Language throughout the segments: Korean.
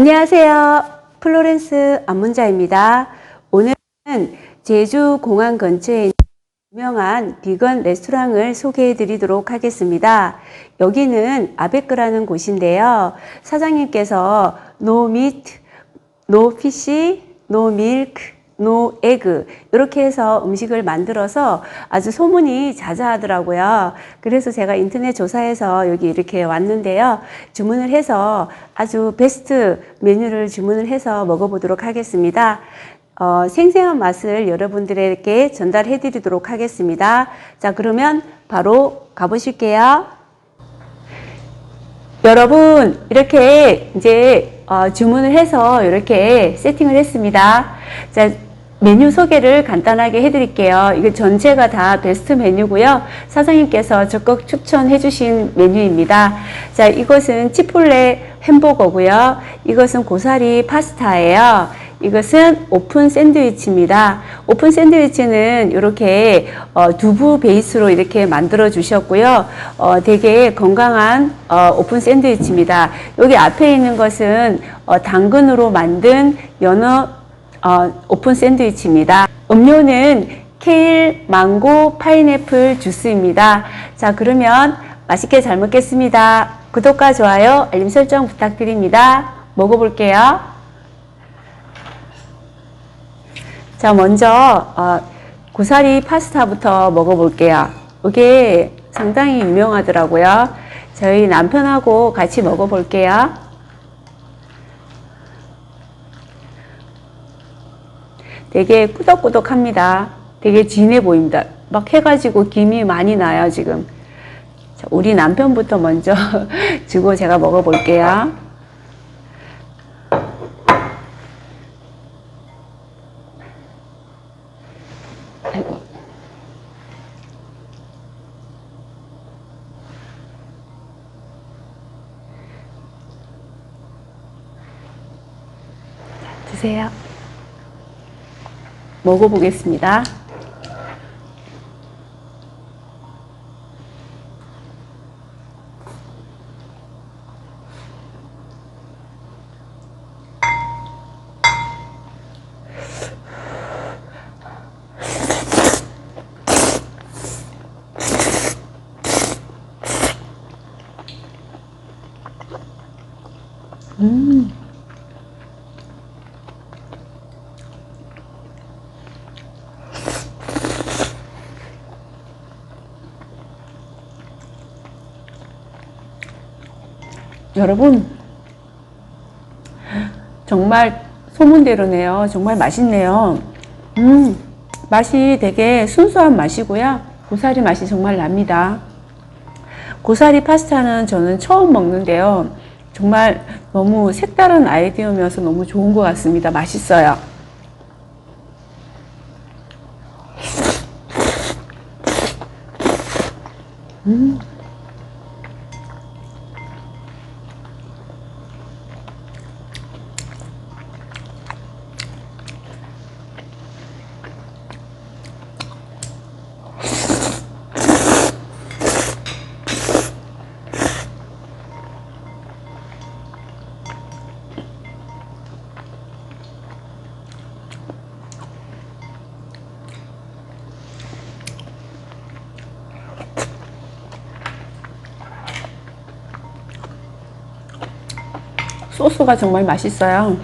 안녕하세요. 플로렌스 안문자입니다. 오늘은 제주 공항 근처에 있는 유명한 비건 레스토랑을 소개해 드리도록 하겠습니다. 여기는 아베크라는 곳인데요. 사장님께서 no meat, no fish, no egg 이렇게 해서 음식을 만들어서 아주 소문이 자자하더라고요. 그래서 제가 인터넷 조사해서 여기 이렇게 왔는데요. 주문을 해서 아주 베스트 메뉴를 주문을 해서 먹어보도록 하겠습니다. 어, 생생한 맛을 여러분들에게 전달해 드리도록 하겠습니다. 자, 그러면 바로 가보실게요. 여러분, 이렇게 이제 어, 주문을 해서 이렇게 세팅을 했습니다. 자, 메뉴 소개를 간단하게 해드릴게요. 이거 전체가 다 베스트 메뉴고요. 사장님께서 적극 추천해 주신 메뉴입니다. 자, 이것은 치폴레 햄버거고요. 이것은 고사리 파스타예요. 이것은 오픈 샌드위치입니다. 오픈 샌드위치는 이렇게 어, 두부 베이스로 이렇게 만들어 주셨고요. 어, 되게 건강한 어, 오픈 샌드위치입니다. 여기 앞에 있는 것은 어, 당근으로 만든 연어 어, 오픈 샌드위치입니다. 음료는 케일, 망고, 파인애플 주스입니다. 자, 그러면 맛있게 잘 먹겠습니다. 구독과 좋아요, 알림 설정 부탁드립니다. 먹어볼게요. 자, 먼저 어, 고사리 파스타부터 먹어볼게요. 이게 상당히 유명하더라고요. 저희 남편하고 같이 먹어볼게요. 되게 꾸덕꾸덕합니다. 되게 진해 보입니다. 막 해가지고 김이 많이 나요, 지금. 자, 우리 남편부터 먼저 주고 제가 먹어볼게요. 드세요. 먹어보겠습니다. 여러분, 정말 소문대로네요. 정말 맛있네요. 음, 맛이 되게 순수한 맛이고요. 고사리 맛이 정말 납니다. 고사리 파스타는 저는 처음 먹는데요. 정말 너무 색다른 아이디어면서 너무 좋은 것 같습니다. 맛있어요. 소스가 정말 맛있어요.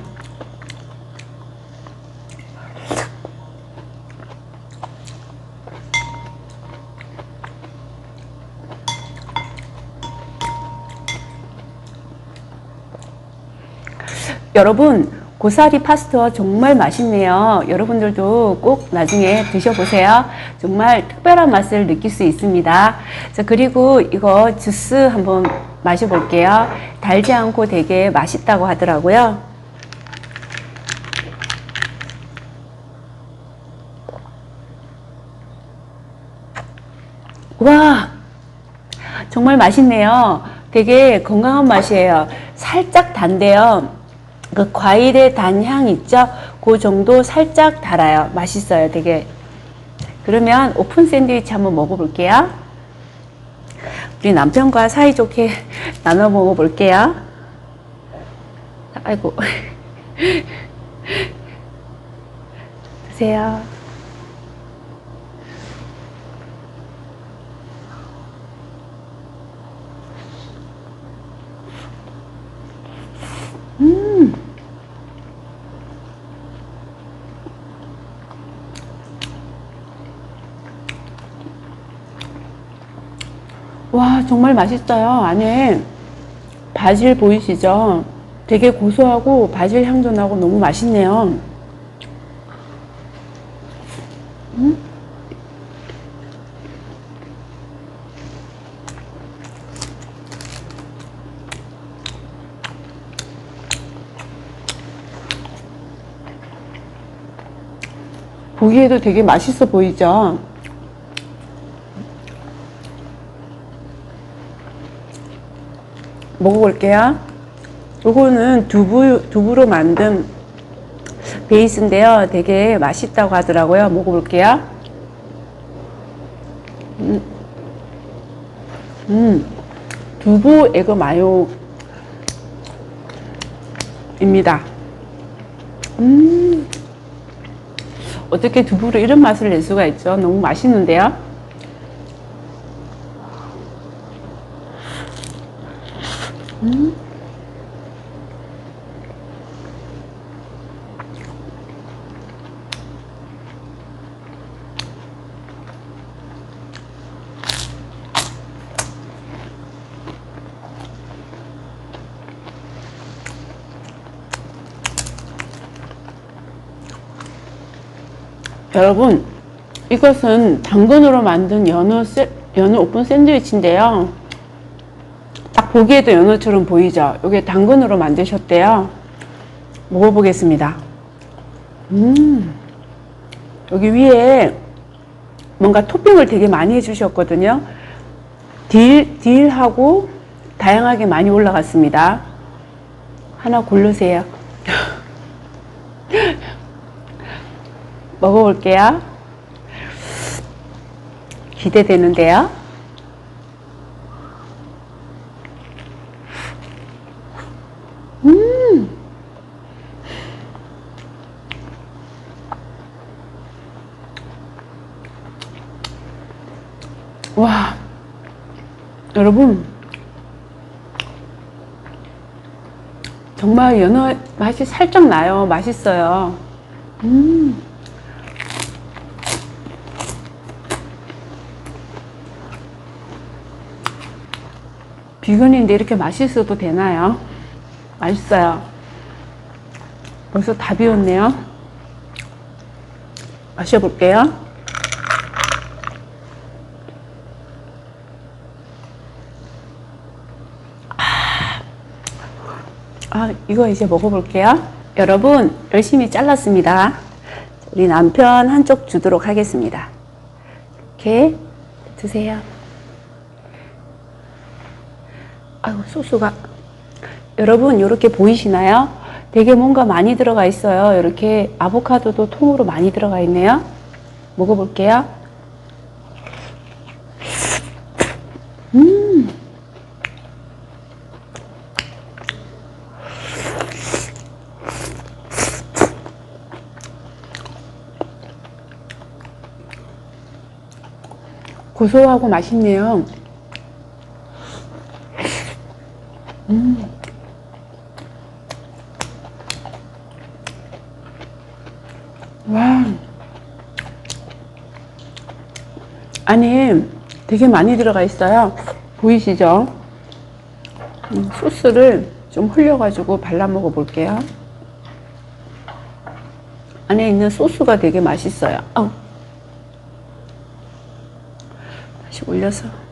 여러분, 고사리 파스타 정말 맛있네요. 여러분들도 꼭 나중에 드셔보세요. 정말 특별한 맛을 느낄 수 있습니다. 자, 그리고 이거 주스 한번 마셔볼게요. 달지 않고 되게 맛있다고 하더라고요. 와, 정말 맛있네요. 되게 건강한 맛이에요. 살짝 단데요. 그 과일의 단향 있죠? 그 정도 살짝 달아요. 맛있어요. 되게. 그러면 오픈 샌드위치 한번 먹어볼게요. 우리 남편과 사이좋게 나눠 먹어볼게요. 아이고. 드세요. 와, 정말 맛있어요. 안에 바질 보이시죠? 되게 고소하고 바질 향도 나고 너무 맛있네요. 음? 보기에도 되게 맛있어 보이죠? 먹어볼게요. 요거는 두부, 두부로 만든 베이스인데요. 되게 맛있다고 하더라고요. 먹어볼게요. 음, 음 두부 에그 마요입니다. 음, 어떻게 두부로 이런 맛을 낼 수가 있죠? 너무 맛있는데요? 여러분, 이것은 당근으로 만든 연어, 세, 연어 오픈 샌드위치인데요. 딱 보기에도 연어처럼 보이죠? 이게 당근으로 만드셨대요. 먹어보겠습니다. 음, 여기 위에 뭔가 토핑을 되게 많이 해주셨거든요. 딜, 딜하고 다양하게 많이 올라갔습니다. 하나 고르세요. 먹어볼게요. 기대되는데요. 음. 와. 여러분. 정말 연어 맛이 살짝 나요. 맛있어요. 음. 비건인데 이렇게 맛있어도 되나요? 맛있어요. 벌써 다 비웠네요. 마셔볼게요. 아, 이거 이제 먹어볼게요. 여러분, 열심히 잘랐습니다. 우리 남편 한쪽 주도록 하겠습니다. 이렇게 드세요. 아유, 소스가. 여러분, 이렇게 보이시나요? 되게 뭔가 많이 들어가 있어요. 이렇게 아보카도도 통으로 많이 들어가 있네요. 먹어볼게요. 음. 고소하고 맛있네요. 음. 와. 안에 되게 많이 들어가 있어요. 보이시죠? 음, 소스를 좀 흘려가지고 발라 먹어 볼게요. 안에 있는 소스가 되게 맛있어요. 아우. 다시 올려서.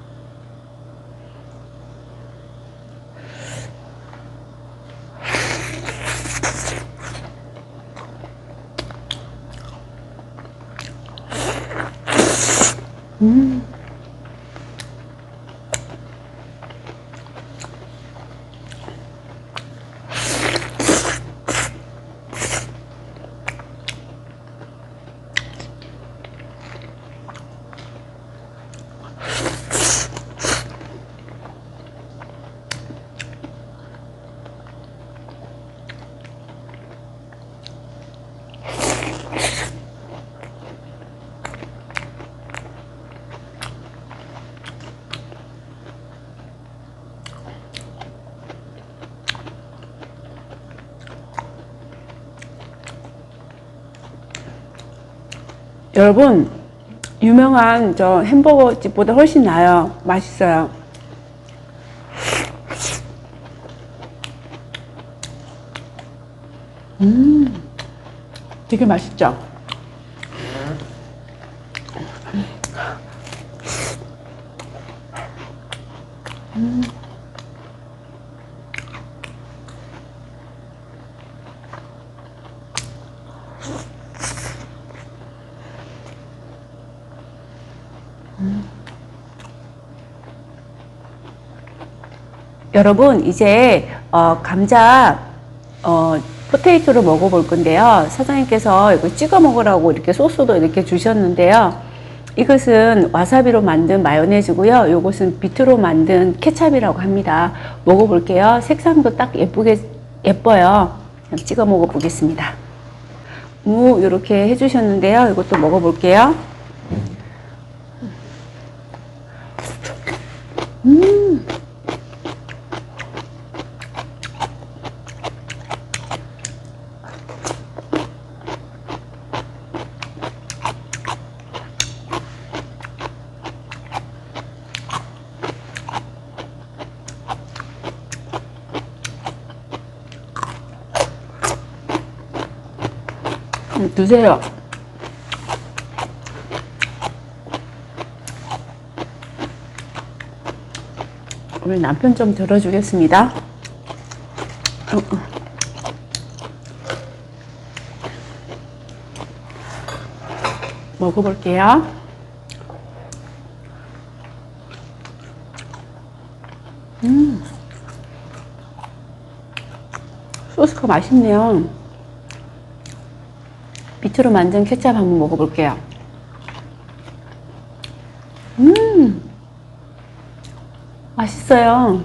음. 여러분, 유명한 저 햄버거 집보다 훨씬 나아요. 맛있어요. 음, 되게 맛있죠? 여러분 이제 어, 감자 어, 포테이토를 먹어볼 건데요. 사장님께서 이거 찍어 먹으라고 이렇게 소스도 이렇게 주셨는데요. 이것은 와사비로 만든 마요네즈고요. 이것은 비트로 만든 케찹이라고 합니다. 먹어볼게요. 색상도 딱 예쁘게 예뻐요. 찍어 먹어보겠습니다. 무 이렇게 해주셨는데요. 이것도 먹어볼게요. 음, 드세요. 우리 남편 좀 들어주겠습니다. 먹어볼게요. 음. 소스가 맛있네요. 비트로 만든 케찹 한번 먹어볼게요. 음, 맛있어요.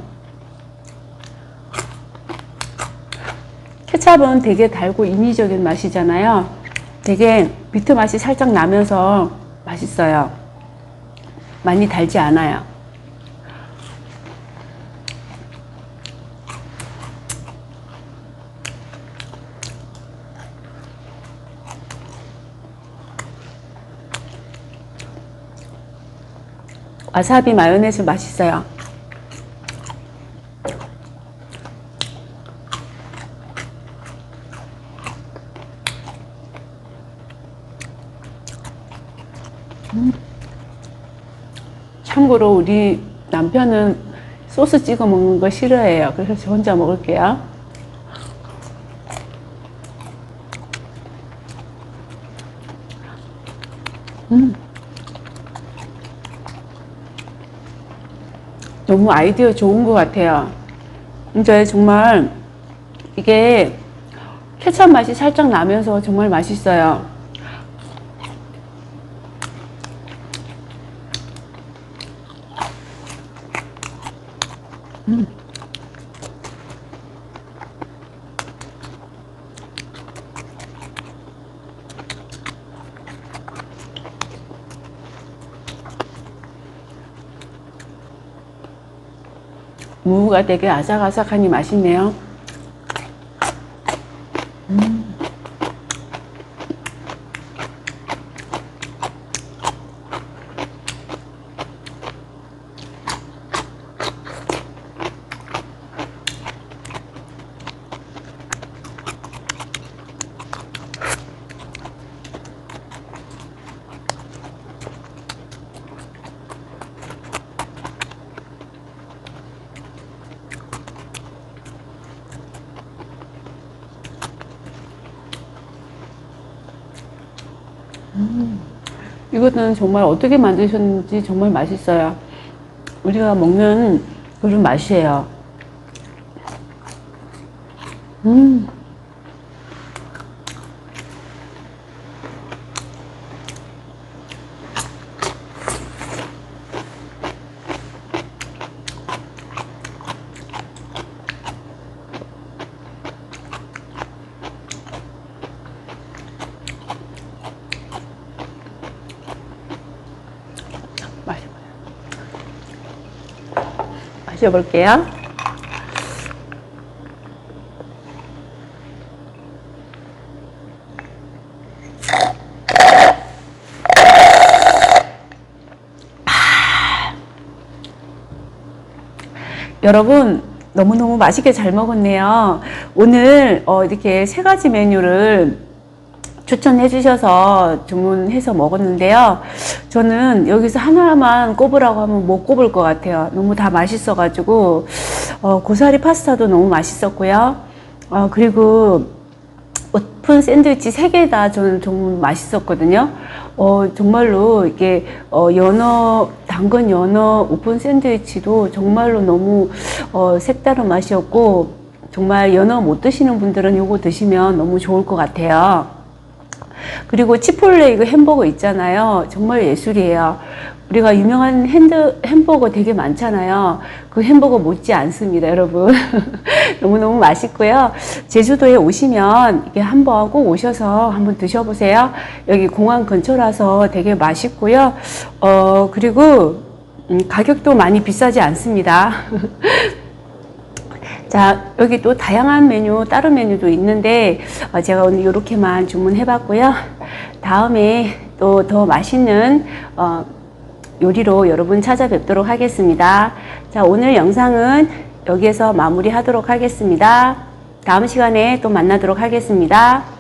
케찹은 되게 달고 인위적인 맛이잖아요. 되게 비트 맛이 살짝 나면서 맛있어요. 많이 달지 않아요. 와사비 마요네즈 맛있어요. 음. 참고로 우리 남편은 소스 찍어 먹는 거 싫어해요. 그래서 저 혼자 먹을게요. 너무 아이디어 좋은 것 같아요. 이제 정말 이게 케찹 맛이 살짝 나면서 정말 맛있어요. 음. 무가 되게 아삭아삭하니 맛있네요. 이거는 정말 어떻게 만드셨는지 정말 맛있어요. 우리가 먹는 그런 맛이에요. 음. 입혀볼게요. 아. 여러분 너무너무 맛있게 잘 먹었네요. 오늘 어, 이렇게 세 가지 메뉴를 추천해 주셔서 주문해서 먹었는데요. 저는 여기서 하나만 꼽으라고 하면 못 꼽을 것 같아요. 너무 다 맛있어가지고, 어, 고사리 파스타도 너무 맛있었고요. 어, 그리고 오픈 샌드위치 세개다 저는 정말 맛있었거든요. 어, 정말로 이게, 어, 연어, 당근 연어 오픈 샌드위치도 정말로 너무, 어, 색다른 맛이었고, 정말 연어 못 드시는 분들은 이거 드시면 너무 좋을 것 같아요. 그리고 치폴레 이거 햄버거 있잖아요. 정말 예술이에요. 우리가 유명한 핸드, 햄버거 되게 많잖아요. 그 햄버거 못지 않습니다, 여러분. 너무너무 맛있고요. 제주도에 오시면 이게 한번 꼭 오셔서 한번 드셔보세요. 여기 공항 근처라서 되게 맛있고요. 어, 그리고, 음, 가격도 많이 비싸지 않습니다. 자, 여기 또 다양한 메뉴, 다른 메뉴도 있는데, 어, 제가 오늘 이렇게만 주문해 봤고요. 다음에 또 더 맛있는, 어, 요리로 여러분 찾아뵙도록 하겠습니다. 자, 오늘 영상은 여기에서 마무리 하도록 하겠습니다. 다음 시간에 또 만나도록 하겠습니다.